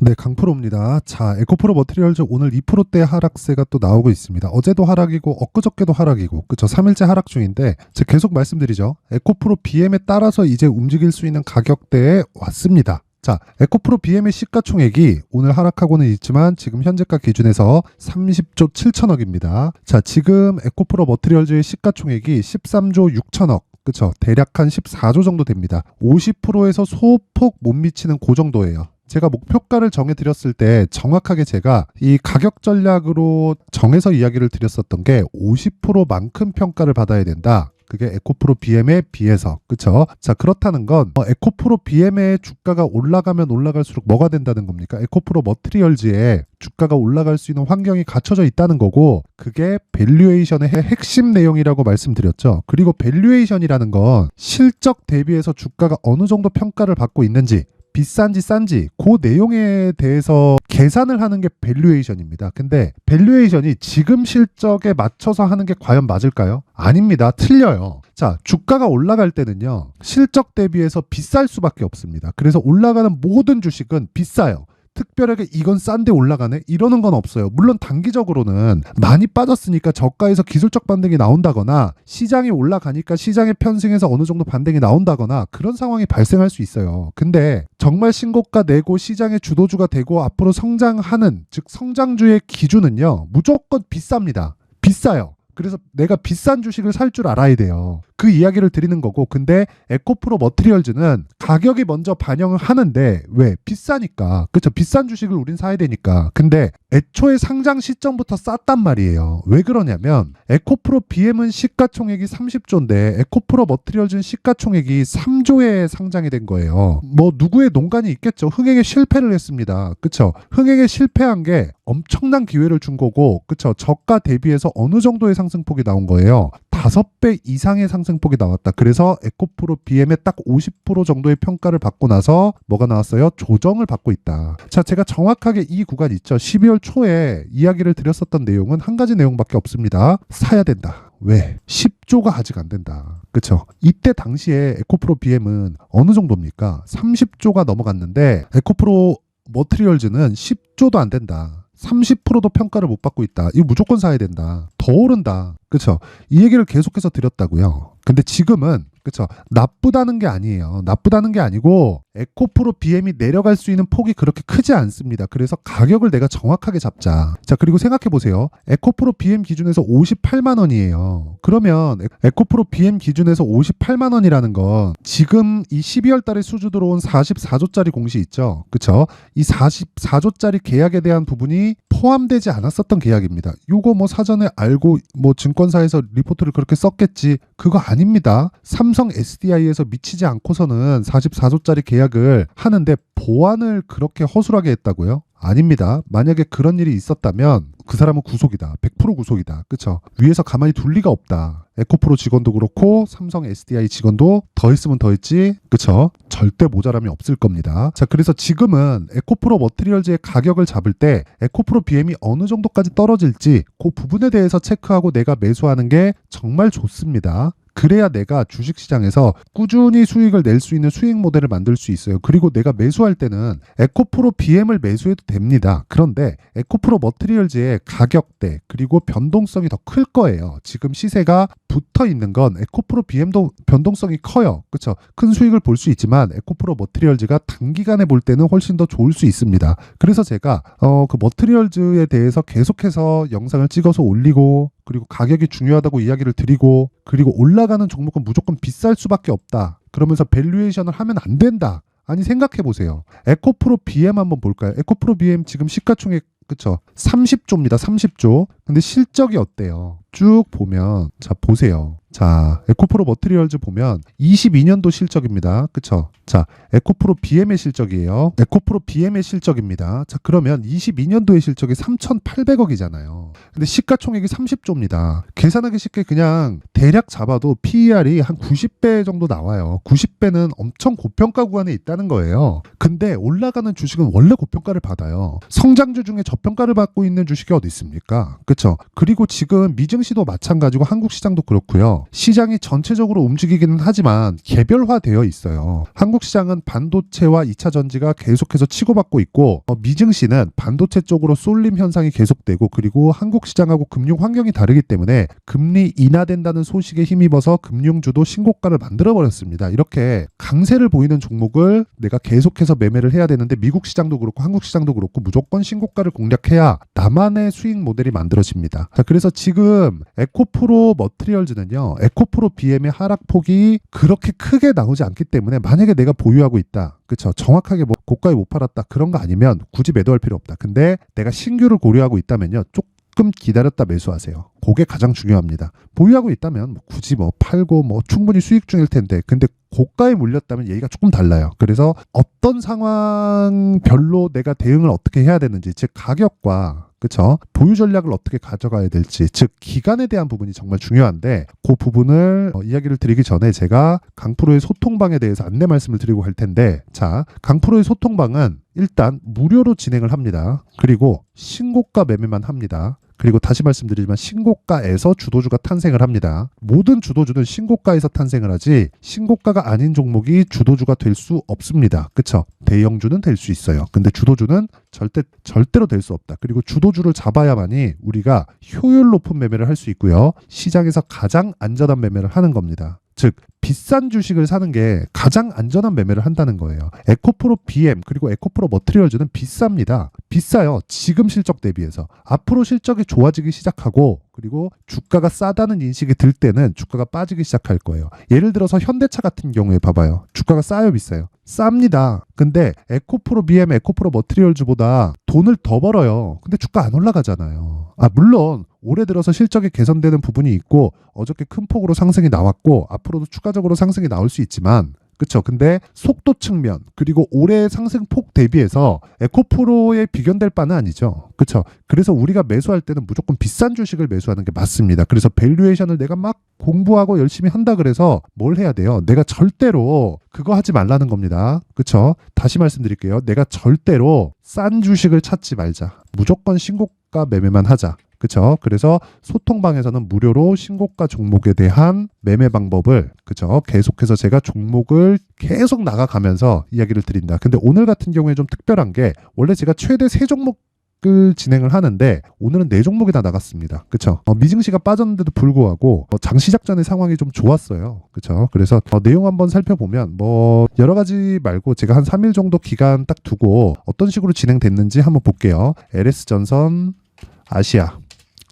네, 강프로입니다. 자, 에코프로 머티리얼즈 오늘 2%대 하락세가 또 나오고 있습니다. 어제도 하락이고 엊그저께도 하락이고 그쵸 3일째 하락 중인데 제가 계속 말씀드리죠. 에코프로 BM에 따라서 이제 움직일 수 있는 가격대에 왔습니다. 자, 에코프로 BM의 시가총액이 오늘 하락하고는 있지만 지금 현재가 기준에서 30조 7천억입니다. 자, 지금 에코프로 머티리얼즈의 시가총액이 13조 6천억. 그쵸. 대략 한 14조 정도 됩니다. 50%에서 소폭 못 미치는 그 정도예요. 제가 목표가를 정해드렸을 때 정확하게 제가 이 가격 전략으로 정해서 이야기를 드렸었던 게 50%만큼 평가를 받아야 된다. 그게 에코프로 BM에 비해서 그쵸? 자 그렇다는 건 어, 에코프로 BM의 주가가 올라가면 올라갈수록 뭐가 된다는 겁니까? 에코프로 머트리얼즈의 주가가 올라갈 수 있는 환경이 갖춰져 있다는 거고 그게 밸류에이션의 핵- 핵심 내용이라고 말씀드렸죠. 그리고 밸류에이션이라는 건 실적 대비해서 주가가 어느 정도 평가를 받고 있는지 비싼지 싼지 그 내용에 대해서 계산을 하는 게 밸류에이션입니다. 근데 밸류에이션이 지금 실적에 맞춰서 하는 게 과연 맞을까요? 아닙니다. 틀려요. 자, 주가가 올라갈 때는요. 실적 대비해서 비쌀 수밖에 없습니다. 그래서 올라가는 모든 주식은 비싸요. 특별하게 이건 싼데 올라가네 이러는 건 없어요. 물론 단기적으로는 많이 빠졌으니까 저가에서 기술적 반등이 나온다거나 시장이 올라가니까 시장의 편승에서 어느 정도 반등이 나온다거나 그런 상황이 발생할 수 있어요. 근데 정말 신고가 내고 시장의 주도주가 되고 앞으로 성장하는 즉 성장주의 기준은요 무조건 비쌉니다. 비싸요. 그래서 내가 비싼 주식을 살 줄 알아야 돼요. 그 이야기를 드리는 거고, 근데 에코프로 머티리얼즈는 가격이 먼저 반영을 하는데 왜 비싸니까 그쵸 비싼 주식을 우린 사야 되니까. 근데 애초에 상장 시점부터 쌌단 말이에요. 왜 그러냐면 에코프로 BM은 시가총액이 30조인데 에코프로 머티리얼즈는 시가총액이 3조에 상장이 된 거예요. 뭐 누구의 농간이 있겠죠. 흥행에 실패를 했습니다. 그쵸 흥행에 실패한 게 엄청난 기회를 준 거고, 그쵸 저가 대비해서 어느 정도의 상승폭이 나온 거예요. 다섯 배 이상의 상승폭이 나왔다. 그래서 에코프로 BM의 딱50% 정도의 평가를 받고 나서 뭐가 나왔어요? 조정을 받고 있다. 자, 제가 정확하게 이 구간 있죠. 12월 초에 이야기를 드렸었던 내용은 한 가지 내용밖에 없습니다. 사야 된다. 왜? 10조가 아직 안 된다. 그쵸? 이때 당시에 에코프로 BM은 어느 정도입니까? 30조가 넘어갔는데 에코프로 머트리얼즈는 10조도 안 된다. 30%도 평가를 못 받고 있다. 이거 무조건 사야 된다. 더 오른다. 그쵸? 이 얘기를 계속해서 드렸다고요. 근데 지금은 그쵸? 나쁘다는 게 아니에요. 나쁘다는 게 아니고 에코프로 BM이 내려갈 수 있는 폭이 그렇게 크지 않습니다. 그래서 가격을 내가 정확하게 잡자. 자, 그리고 생각해 보세요. 에코프로 BM 기준에서 58만 원이에요. 그러면 에- 에코프로 BM 기준에서 58만 원이라는 건 지금 이 12월 달에 수주 들어온 44조짜리 공시 있죠. 그쵸? 이 44조짜리 계약에 대한 부분이 포함되지 않았었던 계약입니다. 요거 뭐 사전에 알고 뭐 증권사에서 리포트를 그렇게 썼겠지. 그거 아 닙니다. 삼성 SDI에서 미치지 않고서는 44조짜리 계약을 하는데 보안을 그렇게 허술하게 했다고요? 아닙니다. 만약에 그런 일이 있었다면 그 사람은 구속이다. 100% 구속이다. 그쵸? 위에서 가만히 둘 리가 없다. 에코프로 직원도 그렇고 삼성 SDI 직원도 더 했으면 더 했지. 그쵸? 절대 모자람이 없을 겁니다. 자, 그래서 지금은 에코프로 머티리얼즈의 가격을 잡을 때 에코프로 BM이 어느 정도까지 떨어질지 그 부분에 대해서 체크하고 내가 매수하는 게 정말 좋습니다. 그래야 내가 주식시장에서 꾸준히 수익을 낼 수 있는 수익 모델을 만들 수 있어요. 그리고 내가 매수할 때는 에코프로 BM을 매수해도 됩니다. 그런데 에코프로 머트리얼즈의 가격대 그리고 변동성이 더 클 거예요. 지금 시세가 붙어 있는 건 에코프로 BM도 변동성이 커요. 그렇죠? 큰 수익을 볼 수 있지만 에코프로 머트리얼즈가 단기간에 볼 때는 훨씬 더 좋을 수 있습니다. 그래서 제가 어, 그 머트리얼즈에 대해서 계속해서 영상을 찍어서 올리고 그리고 가격이 중요하다고 이야기를 드리고 그리고 올라가는 종목은 무조건 비쌀 수밖에 없다. 그러면서 밸류에이션을 하면 안 된다. 아니 생각해 보세요. 에코프로 BM 한번 볼까요? 에코프로 BM 지금 시가총액 그쵸? 30조입니다. 30조. 근데 실적이 어때요? 쭉 보면 자 보세요. 자 에코프로 머트리얼즈 보면 22년도 실적입니다. 그쵸? 자 에코프로 BM의 실적이에요. 에코프로 BM의 실적입니다. 자 그러면 22년도의 실적이 3,800억이잖아요. 근데 시가총액이 30조입니다. 계산하기 쉽게 그냥 대략 잡아도 PER이 한 90배 정도 나와요. 90배는 엄청 고평가 구간에 있다는 거예요. 근데 올라가는 주식은 원래 고평가를 받아요. 성장주 중에 저평가를 받고 있는 주식이 어디 있습니까? 그 쵸? 그쵸? 그리고 지금 미증시도 마찬가지고 한국 시장도 그렇고요. 시장이 전체적으로 움직이기는 하지만 개별화되어 있어요. 한국 시장은 반도체와 2차 전지가 계속해서 치고받고 있고 어, 미증시는 반도체 쪽으로 쏠림 현상이 계속되고 그리고 한국 시장하고 금융 환경이 다르기 때문에 금리 인하된다는 소식에 힘입어서 금융주도 신고가를 만들어 버렸습니다. 이렇게 강세를 보이는 종목을 내가 계속해서 매매를 해야 되는데 미국 시장도 그렇고 한국 시장도 그렇고 무조건 신고가를 공략해야 나만의 수익 모델이 만들어 집니다. 자, 그래서 지금 에코프로 머트리얼즈는요. 에코프로 BM의 하락폭이 그렇게 크게 나오지 않기 때문에 만약에 내가 보유하고 있다. 그쵸 정확하게 뭐 고가에 못 팔았다 그런 거 아니면 굳이 매도할 필요 없다. 근데 내가 신규를 고려하고 있다면요. 조금 기다렸다 매수하세요. 그게 가장 중요합니다. 보유하고 있다면 뭐 굳이 뭐 팔고 뭐 충분히 수익 중일 텐데 근데 고가에 물렸다면 얘기가 조금 달라요. 그래서 어떤 상황별로 내가 대응을 어떻게 해야 되는지 즉 가격과 그쵸 보유 전략을 어떻게 가져가야 될지 즉 기간에 대한 부분이 정말 중요한데 그 부분을 어, 이야기를 드리기 전에 제가 강프로의 소통방에 대해서 안내 말씀을 드리고 할 텐데 자 강프로의 소통방은 일단 무료로 진행을 합니다. 그리고 신고가 매매만 합니다. 그리고 다시 말씀드리지만 신고가에서 주도주가 탄생을 합니다. 모든 주도주는 신고가에서 탄생을 하지 신고가가 아닌 종목이 주도주가 될 수 없습니다. 그쵸? 대형주는 될 수 있어요. 근데 주도주는 절대 절대로 될 수 없다. 그리고 주도주를 잡아야만이 우리가 효율 높은 매매를 할 수 있고요. 시장에서 가장 안전한 매매를 하는 겁니다. 즉 비싼 주식을 사는 게 가장 안전한 매매를 한다는 거예요. 에코프로 BM 그리고 에코프로 머트리얼즈는 비쌉니다. 비싸요. 지금 실적 대비해서. 앞으로 실적이 좋아지기 시작하고 그리고 주가가 싸다는 인식이 들 때는 주가가 빠지기 시작할 거예요. 예를 들어서 현대차 같은 경우에 봐봐요. 주가가 싸요, 비싸요? 쌉니다. 근데 에코프로 BM, 에코프로 머트리얼즈보다 돈을 더 벌어요. 근데 주가 안 올라가잖아요. 아, 물론 올해 들어서 실적이 개선되는 부분이 있고 어저께 큰 폭으로 상승이 나왔고 앞으로도 추가적으로 상승이 나올 수 있지만 그쵸. 근데 속도 측면, 그리고 올해 상승폭 대비해서 에코프로에 비견될 바는 아니죠. 그쵸. 그래서 우리가 매수할 때는 무조건 비싼 주식을 매수하는 게 맞습니다. 그래서 밸류에이션을 내가 막 공부하고 열심히 한다 그래서 뭘 해야 돼요? 내가 절대로 그거 하지 말라는 겁니다. 그쵸. 다시 말씀드릴게요. 내가 절대로 싼 주식을 찾지 말자. 무조건 신고가 매매만 하자. 그쵸? 그래서 소통방에서는 무료로 신고가 종목에 대한 매매 방법을 그쵸? 계속해서 제가 종목을 계속 나가가면서 이야기를 드린다. 근데 오늘 같은 경우에 좀 특별한 게 원래 제가 최대 세 종목 을 진행을 하는데 오늘은 네 종목이 다 나갔습니다. 그쵸? 어, 미증시가 빠졌는데도 불구하고 어, 장 시작 전의 상황이 좀 좋았어요. 그쵸? 그래서 어, 내용 한번 살펴보면 뭐 여러 가지 말고 제가 한 3일 정도 기간 딱 두고 어떤 식으로 진행됐는지 한번 볼게요. LS 전선 아시아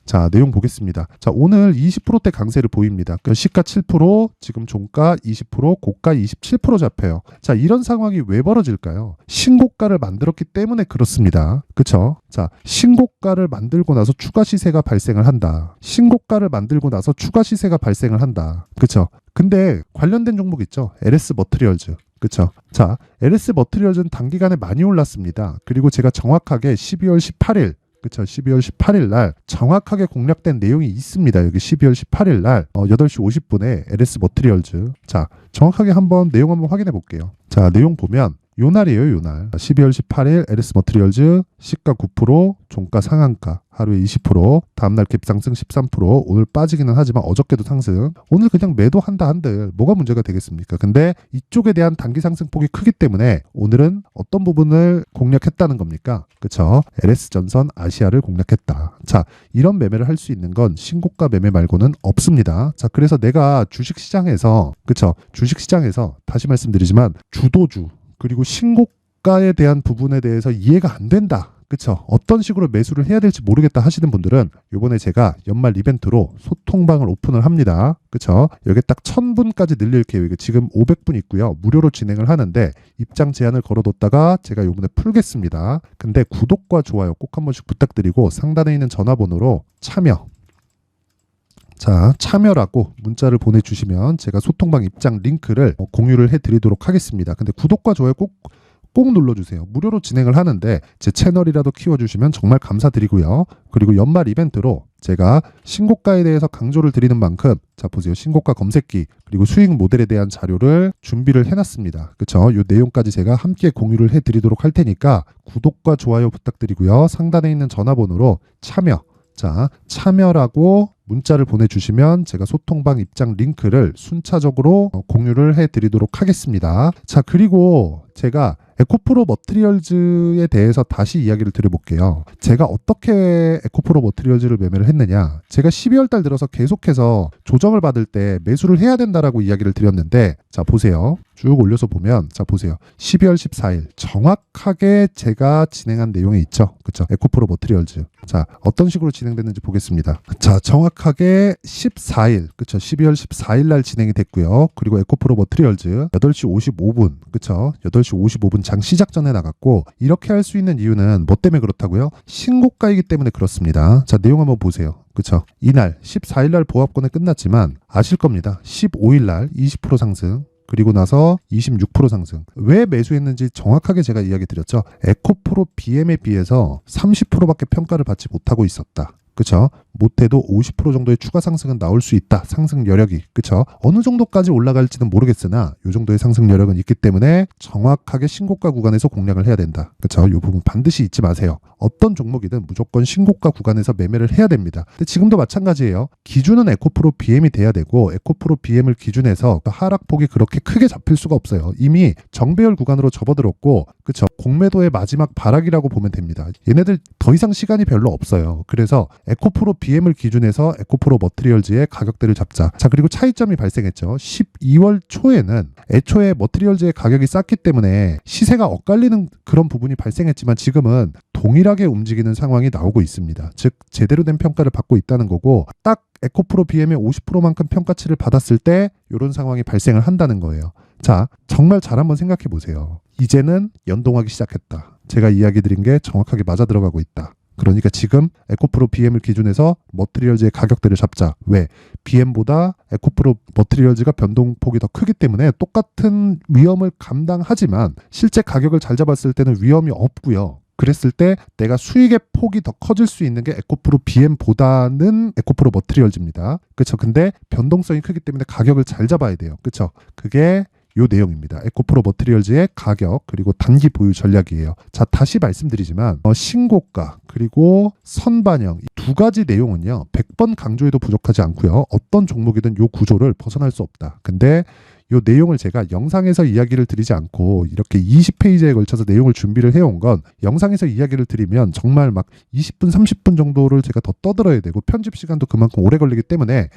자, 내용 보겠습니다. 자, 오늘 20%대 강세를 보입니다. 그 시가 7%, 지금 종가 20%, 고가 27% 잡혀요. 자, 이런 상황이 왜 벌어질까요? 신고가를 만들었기 때문에 그렇습니다. 그쵸? 자, 신고가를 만들고 나서 추가 시세가 발생을 한다. 신고가를 만들고 나서 추가 시세가 발생을 한다. 그쵸? 근데 관련된 종목 있죠? LS 머트리얼즈. 그쵸? 자, LS 머트리얼즈는 단기간에 많이 올랐습니다. 그리고 제가 정확하게 12월 18일 그쵸 12월 18일 날 정확하게 공략된 내용이 있습니다. 여기 12월 18일 날 어, 8시 50분에 LS 머트리얼즈 자 정확하게 한번 내용 한번 확인해 볼게요. 자 내용 보면 요 날이에요, 요 날. 12월 18일 LS 머트리얼즈 시가 9%, 종가 상한가 하루에 20%, 다음날 갭상승 13%, 오늘 빠지기는 하지만 어저께도 상승. 오늘 그냥 매도한다 한들 뭐가 문제가 되겠습니까? 근데 이쪽에 대한 단기 상승폭이 크기 때문에 오늘은 어떤 부분을 공략했다는 겁니까? 그쵸? LS 전선 아시아를 공략했다. 자, 이런 매매를 할 수 있는 건 신고가 매매 말고는 없습니다. 자, 그래서 내가 주식 시장에서 그쵸? 주식 시장에서 다시 말씀드리지만 주도주 그리고 신고가에 대한 부분에 대해서 이해가 안 된다. 그쵸? 어떤 식으로 매수를 해야 될지 모르겠다 하시는 분들은 요번에 제가 연말 이벤트로 소통방을 오픈을 합니다. 그쵸? 여기 딱 1000분까지 늘릴 계획이 지금 500분 있고요. 무료로 진행을 하는데 입장 제한을 걸어뒀다가 제가 요번에 풀겠습니다. 근데 구독과 좋아요 꼭 한 번씩 부탁드리고 상단에 있는 전화번호로 참여 자, 참여라고 문자를 보내주시면 제가 소통방 입장 링크를 어, 공유를 해드리도록 하겠습니다. 근데 구독과 좋아요 꼭, 꼭 눌러주세요. 무료로 진행을 하는데 제 채널이라도 키워주시면 정말 감사드리고요. 그리고 연말 이벤트로 제가 신고가에 대해서 강조를 드리는 만큼 자 보세요. 신고가 검색기 그리고 수익 모델에 대한 자료를 준비를 해놨습니다. 그쵸? 이 내용까지 제가 함께 공유를 해드리도록 할 테니까 구독과 좋아요 부탁드리고요. 상단에 있는 전화번호로 참여 자, 참여라고 문자를 보내주시면 제가 소통방 입장 링크를 순차적으로 어, 공유를 해드리도록 하겠습니다. 자, 그리고 제가 에코프로 머트리얼즈에 대해서 다시 이야기를 드려볼게요. 제가 어떻게 에코프로 머트리얼즈를 매매를 했느냐. 제가 12월 달 들어서 계속해서 조정을 받을 때 매수를 해야 된다라고 이야기를 드렸는데, 자, 보세요. 쭉 올려서 보면, 자, 보세요. 12월 14일. 정확하게 제가 진행한 내용이 있죠. 그쵸? 에코프로 머트리얼즈. 자, 어떤 식으로 진행됐는지 보겠습니다. 자, 정확 하게 14일, 그쵸? 12월 14일 날 진행이 됐고요. 그리고 에코프로 머트리얼즈 8시 55분, 그쵸? 8시 55분 장 시작 전에 나갔고, 이렇게 할 수 있는 이유는 뭐 때문에 그렇다고요? 신고가이기 때문에 그렇습니다. 자, 내용 한번 보세요. 그쵸? 이날 14일 날 보합권에 끝났지만 아실 겁니다. 15일 날 20% 상승, 그리고 나서 26% 상승. 왜 매수했는지 정확하게 제가 이야기 드렸죠. 에코프로 BM에 비해서 30%밖에 평가를 받지 못하고 있었다. 그쵸? 못해도 50% 정도의 추가 상승은 나올 수 있다. 상승 여력이. 그쵸? 어느 정도까지 올라갈지는 모르겠으나 이 정도의 상승 여력은 있기 때문에 정확하게 신고가 구간에서 공략을 해야 된다. 그쵸? 이 부분 반드시 잊지 마세요. 어떤 종목이든 무조건 신고가 구간에서 매매를 해야 됩니다. 근데 지금도 마찬가지예요. 기준은 에코프로 BM이 돼야 되고 에코프로 BM을 기준해서 하락폭이 그렇게 크게 잡힐 수가 없어요. 이미 정배열 구간으로 접어들었고 그쵸? 공매도의 마지막 발악이라고 보면 됩니다. 얘네들 더 이상 시간이 별로 없어요. 그래서 에코프로 BM을 기준해서 에코프로 머트리얼즈의 가격대를 잡자. 자, 그리고 차이점이 발생했죠. 12월 초에는 애초에 머트리얼즈의 가격이 쌌기 때문에 시세가 엇갈리는 그런 부분이 발생했지만 지금은 동일하게 움직이는 상황이 나오고 있습니다. 즉, 제대로 된 평가를 받고 있다는 거고, 딱 에코프로 BM의 50%만큼 평가치를 받았을 때 이런 상황이 발생을 한다는 거예요. 자, 정말 잘 한번 생각해 보세요. 이제는 연동하기 시작했다. 제가 이야기 드린 게 정확하게 맞아 들어가고 있다. 그러니까 지금 에코프로 BM을 기준해서 머트리얼즈의 가격대를 잡자. 왜? BM보다 에코프로 머트리얼즈가 변동폭이 더 크기 때문에 똑같은 위험을 감당하지만 실제 가격을 잘 잡았을 때는 위험이 없고요. 그랬을 때 내가 수익의 폭이 더 커질 수 있는 게 에코프로 BM보다는 에코프로 머트리얼즈입니다. 그렇죠. 근데 변동성이 크기 때문에 가격을 잘 잡아야 돼요. 그렇죠. 그게 요 내용입니다. 에코프로 머트리얼즈의 가격 그리고 단기 보유 전략이에요. 자 다시 말씀드리지만 어, 신고가 그리고 선반영 이두 가지 내용은요 100번 강조해도 부족하지 않고요. 어떤 종목이든 요 구조를 벗어날 수 없다. 근데 요 내용을 제가 영상에서 이야기를 드리지 않고 이렇게 20페이지에 걸쳐서 내용을 준비를 해온 건 영상에서 이야기를 드리면 정말 막 20분, 30분 정도를 제가 더 떠들어야 되고 편집 시간도 그만큼 오래 걸리기 때문에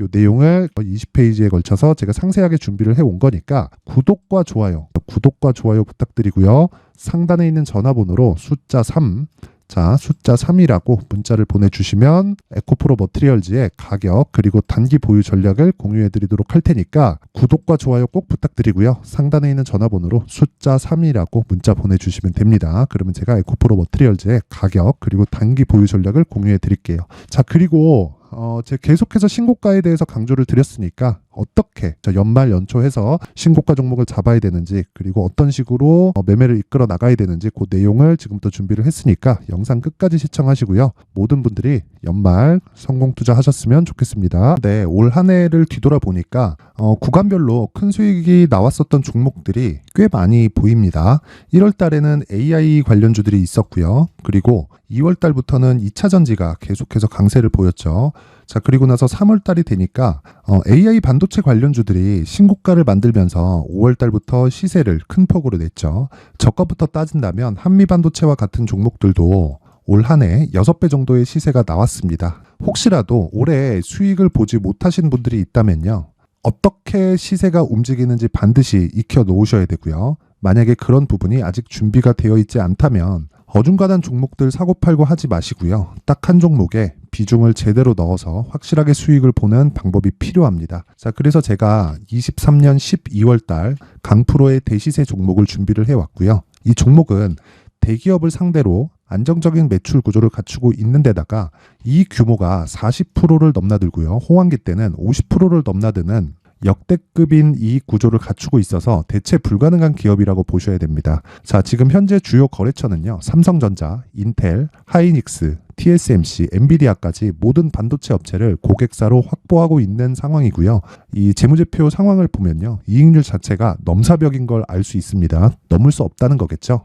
요 내용을 20페이지에 걸쳐서 제가 상세하게 준비를 해온 거니까 구독과 좋아요, 구독과 좋아요 부탁드리고요. 상단에 있는 전화번호로 숫자 3, 자, 숫자 3이라고 문자를 보내주시면 에코프로 머트리얼즈의 가격 그리고 단기 보유 전략을 공유해 드리도록 할 테니까 구독과 좋아요 꼭 부탁드리고요. 상단에 있는 전화번호로 숫자 3이라고 문자 보내주시면 됩니다. 그러면 제가 에코프로 머트리얼즈의 가격 그리고 단기 보유 전략을 공유해 드릴게요. 자, 그리고 어, 제가 계속해서 신고가에 대해서 강조를 드렸으니까 어떻게 연말 연초해서 신고가 종목을 잡아야 되는지 그리고 어떤 식으로 어, 매매를 이끌어 나가야 되는지 그 내용을 지금부터 준비를 했으니까 영상 끝까지 시청하시고요. 모든 분들이 연말 성공 투자하셨으면 좋겠습니다. 네, 올 한 해를 뒤돌아보니까 어, 구간별로 큰 수익이 나왔었던 종목들이 꽤 많이 보입니다. 1월 달에는 AI 관련주들이 있었고요. 그리고 2월 달부터는 2차 전지가 계속해서 강세를 보였죠. 자, 그리고 나서 3월 달이 되니까 어, AI 반도체 관련주들이 신고가를 만들면서 5월 달부터 시세를 큰 폭으로 냈죠. 저가부터 따진다면 한미 반도체와 같은 종목들도 올 한 해 6배 정도의 시세가 나왔습니다. 혹시라도 올해 수익을 보지 못하신 분들이 있다면요. 어떻게 시세가 움직이는지 반드시 익혀 놓으셔야 되고요. 만약에 그런 부분이 아직 준비가 되어 있지 않다면 어중간한 종목들 사고 팔고 하지 마시고요. 딱 한 종목에 비중을 제대로 넣어서 확실하게 수익을 보는 방법이 필요합니다. 자, 그래서 제가 23년 12월 달 강프로의 대시세 종목을 준비를 해 왔고요. 이 종목은 대기업을 상대로 안정적인 매출 구조를 갖추고 있는 데다가 이 규모가 40%를 넘나들고요. 호황기 때는 50%를 넘나드는 역대급인 이익 구조를 갖추고 있어서 대체 불가능한 기업이라고 보셔야 됩니다. 자, 지금 현재 주요 거래처는요. 삼성전자, 인텔, 하이닉스, TSMC, 엔비디아까지 모든 반도체 업체를 고객사로 확보하고 있는 상황이고요. 이 재무제표 상황을 보면요. 이익률 자체가 넘사벽인 걸 알 수 있습니다. 넘을 수 없다는 거겠죠.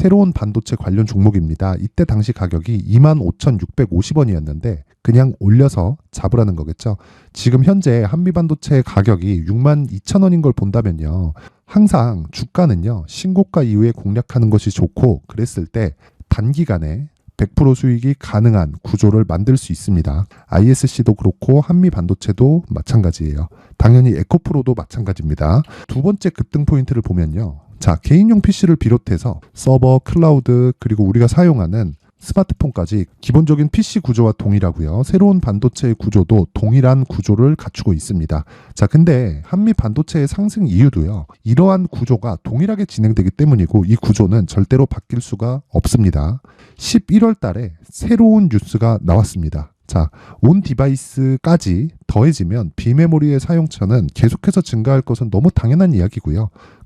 새로운 반도체 관련 종목입니다. 이때 당시 가격이 25,650원이었는데 그냥 올려서 잡으라는 거겠죠. 지금 현재 한미 반도체 가격이 62,000원인 걸 본다면요. 항상 주가는요. 신고가 이후에 공략하는 것이 좋고 그랬을 때 단기간에 100% 수익이 가능한 구조를 만들 수 있습니다. ISC도 그렇고 한미 반도체도 마찬가지예요. 당연히 에코프로도 마찬가지입니다. 두 번째 급등 포인트를 보면요. 자, 개인용 PC를 비롯해서 서버, 클라우드, 그리고 우리가 사용하는 스마트폰까지 기본적인 PC 구조와 동일하고요. 새로운 반도체의 구조도 동일한 구조를 갖추고 있습니다. 자, 근데 한미 반도체의 상승 이유도요. 이러한 구조가 동일하게 진행되기 때문이고 이 구조는 절대로 바뀔 수가 없습니다. 11월 달에 새로운 뉴스가 나왔습니다. 자, 온 디바이스까지 더해지면 비메모리의 사용처는 계속해서 증가할 것은 너무 당연한 이야기고요.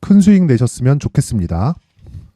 큰 수익 내셨으면 좋겠습니다.